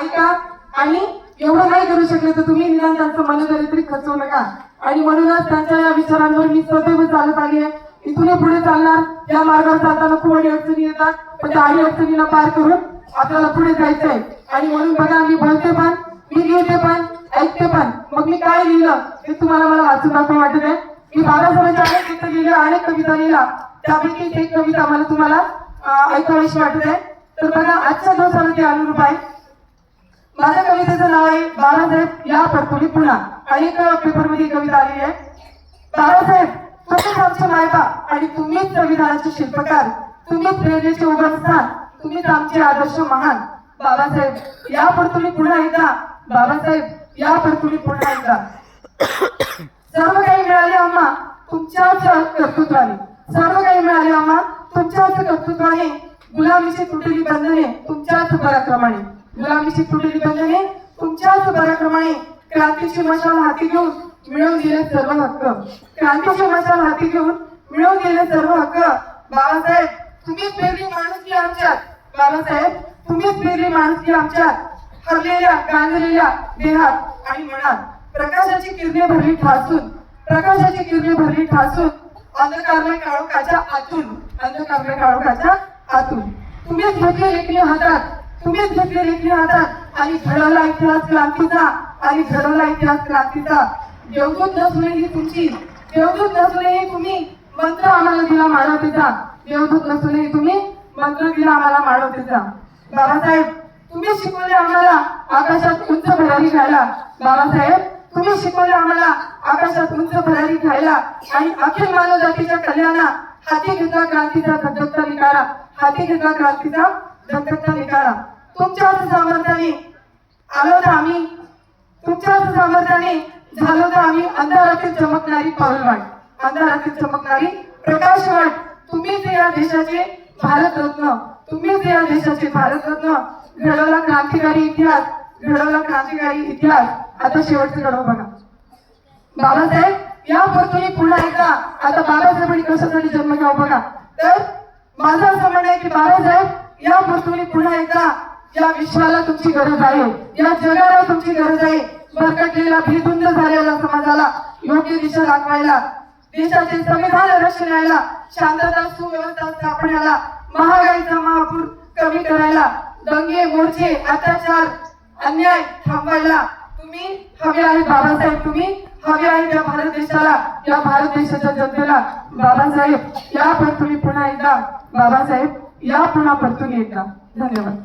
ऐका. आणि एवढं नाही करू शकले तर तुम्ही निदान त्यांचं मन तरी खचवू नका. आणि म्हणूनच त्यांच्या या विचारांवर मी सदैव चालत आली आहे. इथून पुढे चालणार या मार्गावर जाताना खूप आणि अडचणी येतात. पण त्या अडी अडचणीला पार करून आपल्याला पुढे जायचंय. आणि म्हणून बघा मी बोलते पण मी लिहिते पण ऐकते पण. मग मी काय लिहिलं हे तुम्हाला मला वाचून दाखवा वाटत आहे. मी बाबासाहेबांच्या अनेक लिहिलं अनेक कविता लिहिला त्यापैकी एक कविता मला तुम्हाला ऐकावीशी वाटत आहे. तर बघा आजच्या दिवसामध्ये अनुरूप आहे. माझ्या कवितेचं नाव आहे बाळासाहेब या परतुली पुन्हा. अनेक पेपरमध्ये कविता आलेली आहे. बाळासाहेब तुम्हीच आमचे मायबा आणि तुम्हीच संविधानाचे शिल्पकार. तुम्हीच प्रेरणेचे उगमस्थान तुम्हीच आमचे आदर्श महान. बाबासाहेब या परतुली पुन्हा एकदा. बाबासाहेब या परतुली पुन्हा एकदा. सर्व काही मिळाले आम्हा तुमच्याच कर्तृत्वाने. सर्व काही मिळाले आम्हा तुमच्याच कर्तृत्वाने. गुलामीची तुटली बंधने तुमच्याच पराक्रमाने गुलामीची तुटली बंधने तुमच्याच पराक्रमाने क्रांतीची मशाल हाती घेऊन मिळवून गेले सर्व हक्क. क्रांतीची मशाल हाती घेऊन मिळवून गेले सर्व हक्क. बाबासाहेब तुम्हीच पेरली माणुसकी आमच्यात? बाबासाहेब तुम्हीच पेरली माणुसकी आमच्यात? हरलेल्या गांजलेल्या देहात आणि मनात. प्रकाशाची किरणे भरली ठासून. प्रकाशाची किरणे भरली ठासून. अंधकारमय काळोखाच्या आतून. अंधकारमय काळोखाच्या आतून. तुम्हीच घेतले एकने हातात. तुम्हीच घेतले एकने हातात. आणि घडवला इतिहास क्रांतीचा. आणि घडवला इतिहास क्रांतीचा. देवदूत नसणे ही तुमची. देवदूत नसणे हे तुम्ही. मंत्र आम्हाला दिला मानवतेचा देवदूत नसणे हे तुम्ही. मंत्र दिला आम्हाला मानवतेचा बाबासाहेब तुम्ही शिकवले आम्हाला आकाशात उंच भरारी घ्यायला. बाबासाहेब तुम्ही शिकवले आम्हाला आकाशात उंच भरारी घ्यायला. आणि अखिल मानव जातीच्या कल्याणा हाती घेतला क्रांतीचा धगधगता निकारा हाती घेतला क्रांतीचा धगधगता निकारा तुमच्याच सामर्थ्याने आलो तर आम्ही तुमच्याच सामर्थ्याने झालो तर आम्ही अंधारातील चमकणारी पाऊलवाट अंधारातील चमकणारी प्रकाशवाट तुम्हीच या देशाचे भारतरत्न. तुम्हीच या देशाचे भारतरत्न. घडवला क्रांतिकारी इतिहास. घडवला क्रांतिकारी इतिहास. आता शेवटचं घडव बघा. बाबासाहेब या तुम्ही पुन्हा एकदा आता बाबासाहेबांनी कशासाठी जन्म घ्यावा बघा. तर माझं असं म्हणणं आहे की बाबासाहेब या परतुनी पुन्हा एकदा या विश्वाला तुमची गरज आहे. या जगाला तुमची गरज आहे. भरकटलेला भिदुंद झालेला समाजाला योग्य दिशा दाखवायला देशाचे संविधान रचण्याला शांतता सुव्यवस्था स्थापण्याला महागाईचा महापूर कमी करायला दंगे मोर्चे अत्याचार अन्याय थांबवायला तुम्ही हवे आहे बाबासाहेब तुम्ही हवे आहे त्या भारत देशाला या भारत देशाच्या जनतेला बाबासाहेब या पर तुम्ही पुन्हा एकदा बाबासाहेब या पुन्हा परतून एकदा. धन्यवाद.